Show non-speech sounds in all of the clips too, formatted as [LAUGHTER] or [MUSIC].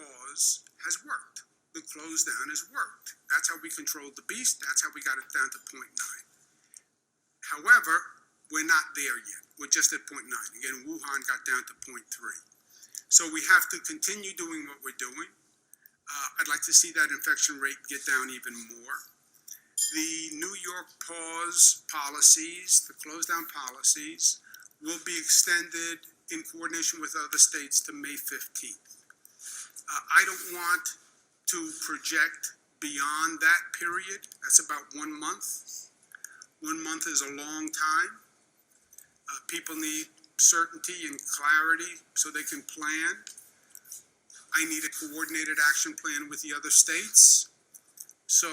pause has worked. The close down has worked. That's how we controlled the beast. That's how we got it down to 0.9. However, we're not there yet. We're just at 0.9. Again, Wuhan got down to 0.3. So we have to continue doing what we're doing. Uh, I'd like to see that infection rate get down even more. The New York pause policies, the close down policies, will be extended in coordination with other states to May 15th. Uh, I don't want to project beyond that period. That's about one month. One month is a long time. Uh, people need certainty and clarity so they can plan. I need a coordinated action plan with the other states. So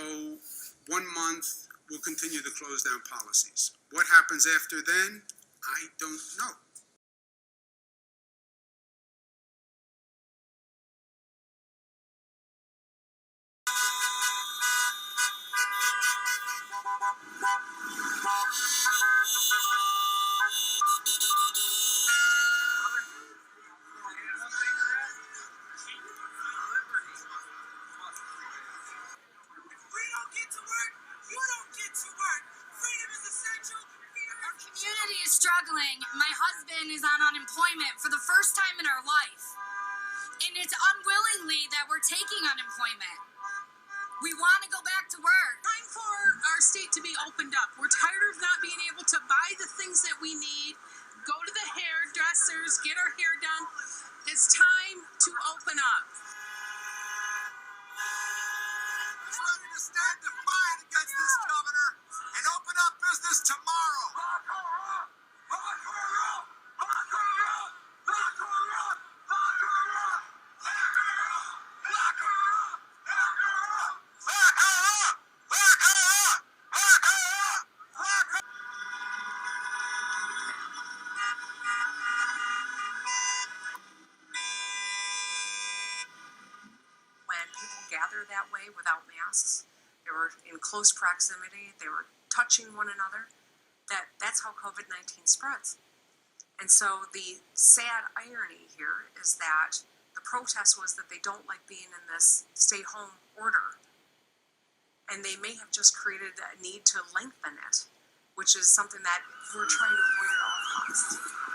one month, we'll continue the close down policies. What happens after then, I don't know. Struggling. My husband is on unemployment for the first time in our life. And it's unwillingly that we're taking unemployment. We want to go back to work. time for our state to be opened up. We're tired of not being able to buy the things that we need, go to the hairdressers, get our hair done. It's time gather that way without masks, they were in close proximity, they were touching one another. That that's how COVID nineteen spreads. And so the sad irony here is that the protest was that they don't like being in this stay home order. And they may have just created a need to lengthen it, which is something that we're trying to avoid at all costs.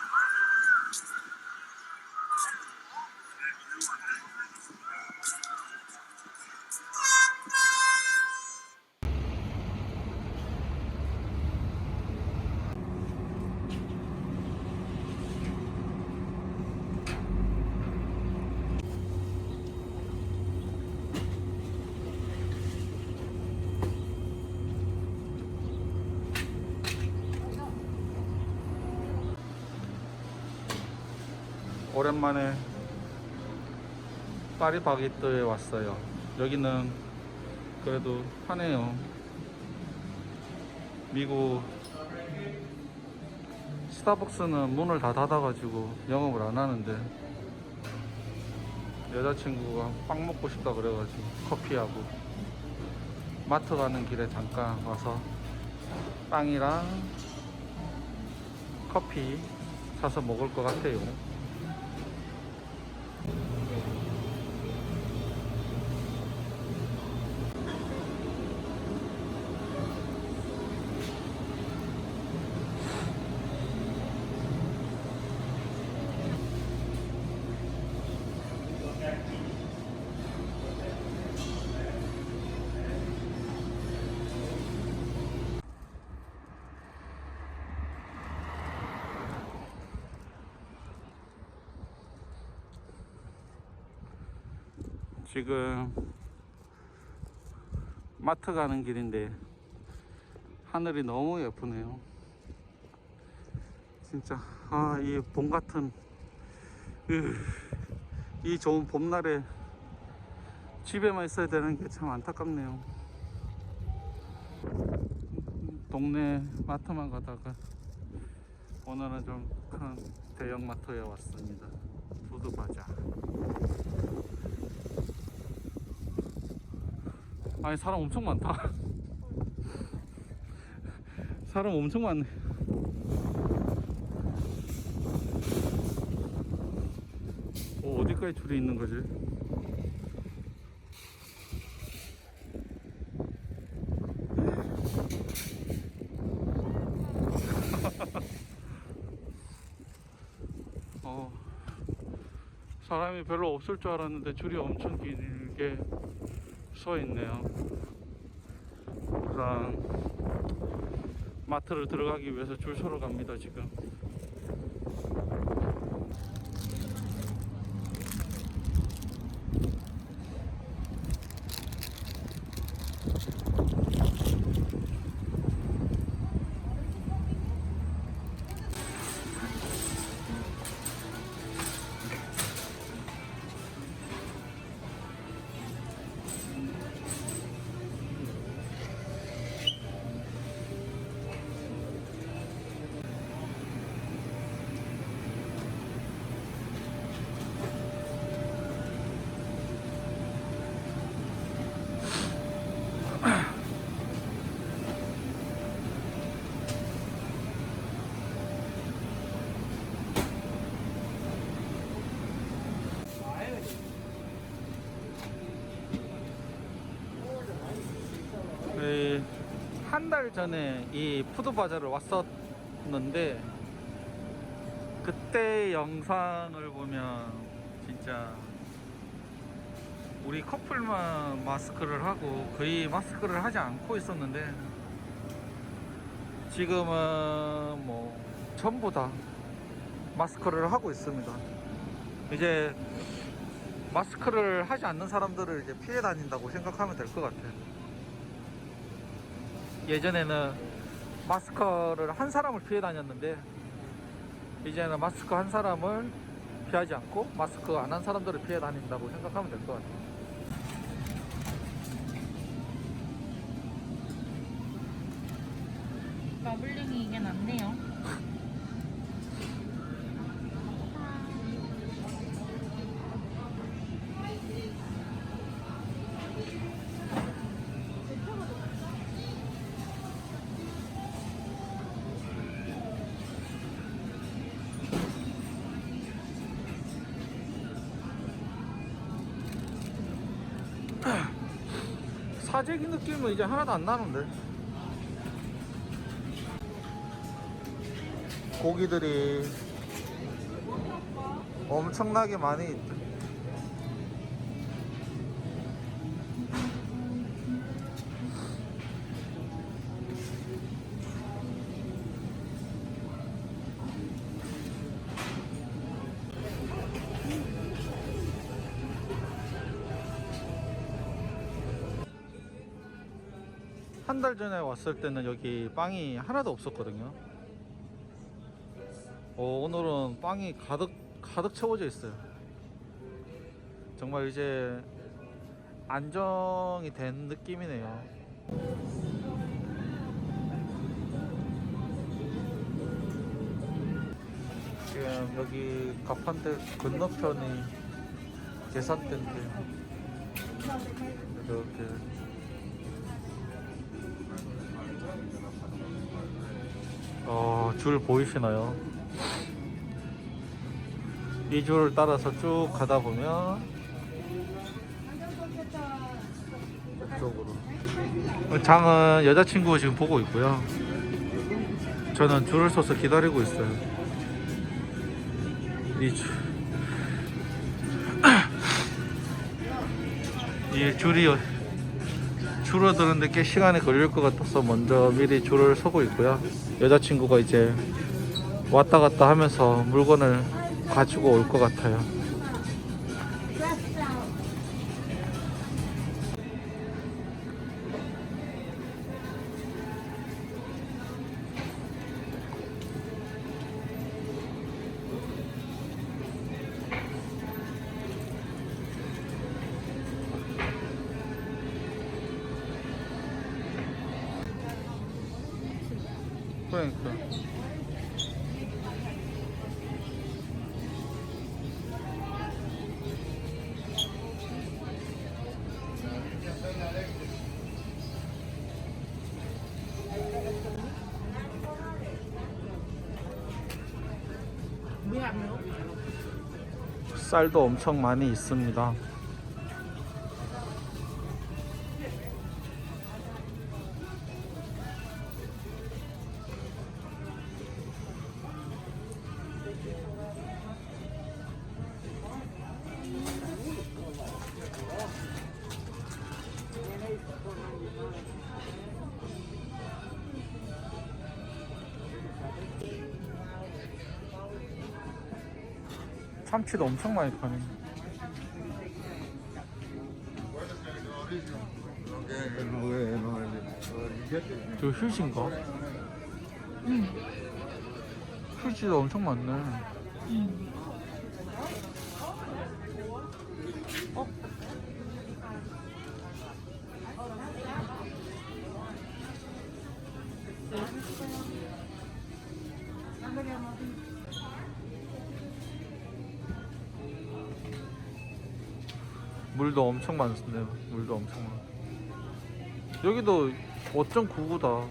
오랜만에 파리바게뜨에 왔어요. 여기는 그래도 하네요. 미국 스타벅스는 문을 다 닫아가지고 영업을 안 하는데 여자친구가 빵 먹고 싶다 그래가지고 커피하고 마트 가는 길에 잠깐 와서 빵이랑 커피 사서 먹을 것 같아요. 지금 마트 가는 길인데 하늘이 너무 예쁘네요. 진짜 아 이 봄 같은 으, 이 좋은 봄날에 집에만 있어야 되는 게 참 안타깝네요. 동네 마트만 가다가 오늘은 좀 큰 대형 마트에 왔습니다. 푸드 바자. 아니 사람 엄청 많다 [LAUGHS] 사람 엄청 많네 어, 어디까지 줄이 있는 거지? [LAUGHS] 어, 사람이 별로 없을 줄 알았는데 줄이 엄청 길게 서 있네요. 일단 마트를 들어가기 위해서 줄 서러 갑니다 지금. 전에 이 푸드바자를 왔었는데 그때 영상을 보면 진짜 우리 커플만 마스크를 하고 거의 마스크를 하지 않고 있었는데 지금은 뭐 전부 다 마스크를 하고 있습니다. 이제 마스크를 하지 않는 사람들을 이제 피해 다닌다고 생각하면 될 것 같아요. 예전에는 마스크를 한 사람을 피해 다녔는데 이제는 마스크 한 사람을 피하지 않고 마스크 안 한 사람들을 피해 다닌다고 생각하면 될 것 같아요. 마블링이 이게 낫네요. 사재기 느낌은 이제 하나도 안 나는데 고기들이 엄청나게 많이 있다. 한 달 전에 왔을 때는 여기 빵이 하나도 없었거든요. 어, 오늘은 빵이 가득 가득 채워져 있어요. 정말 이제 안정이 된 느낌이네요. 지금 여기 가판대 건너편이 계산대인데 이렇게 어, 줄 보이시나요? 이 줄을 따라서 쭉 가다 보면 이쪽으로. 장은 여자친구 지금 보고 있고요. 저는 줄을 서서 기다리고 있어요. 이 줄, [CLEARS THROAT] 이 줄이 줄어드는데 꽤 시간이 걸릴 것 같아서 먼저 미리 줄을 서고 있고요. 여자친구가 이제 왔다 갔다 하면서 물건을 가지고 올 것 같아요. 그러니까. 쌀도 엄청 많이 있습니다. 참치도 엄청 많이 파네. 저 휴지인가? 응. 휴지도 엄청 많네. 물도 엄청 많네요. 물도 엄청 많아. 여기도 5.99다.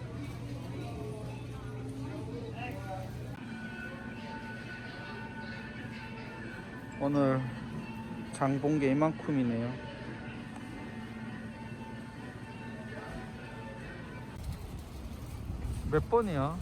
오늘 장 본 게 이만큼이네요. 몇 번이야?